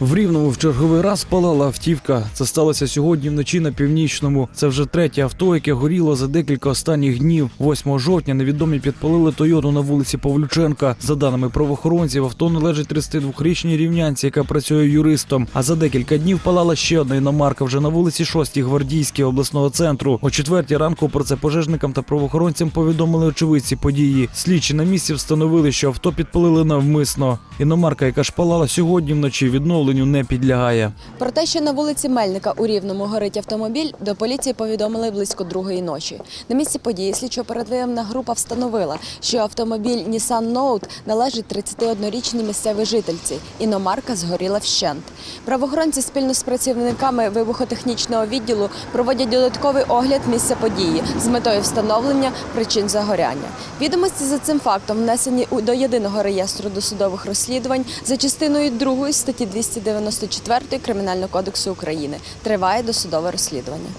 В Рівному в черговий раз палала автівка. Це сталося сьогодні вночі на північному. Це вже третє авто, яке горіло за декілька останніх днів. 8 жовтня невідомі підпалили Тойоту на вулиці Павлюченка. За даними правоохоронців, авто належить 32-річній рівнянці, яка працює юристом. А за декілька днів палала ще одна іномарка вже на вулиці 6 Гвардійській обласного центру. О четвертій ранку про це пожежникам та правоохоронцям повідомили очевидці події. Слідчі на місці встановили, що авто підпалили навмисно. Іномарка, яка ж палала сьогодні вночі, відновленню не підлягає. Про те, що на вулиці Мельника у Рівному горить автомобіль, до поліції повідомили близько другої ночі. На місці події слідчо-оперативна група встановила, що автомобіль Nissan Note належить 31-річній місцевій жительці. Іномарка згоріла вщент. Правоохоронці спільно з працівниками вибухотехнічного відділу проводять додатковий огляд місця події з метою встановлення причин загоряння. Відомості за цим фактом внесені до єдиного реєстру досудових розслідувань за частиною 2 статті 294 Кримінального кодексу України. Триває досудове розслідування.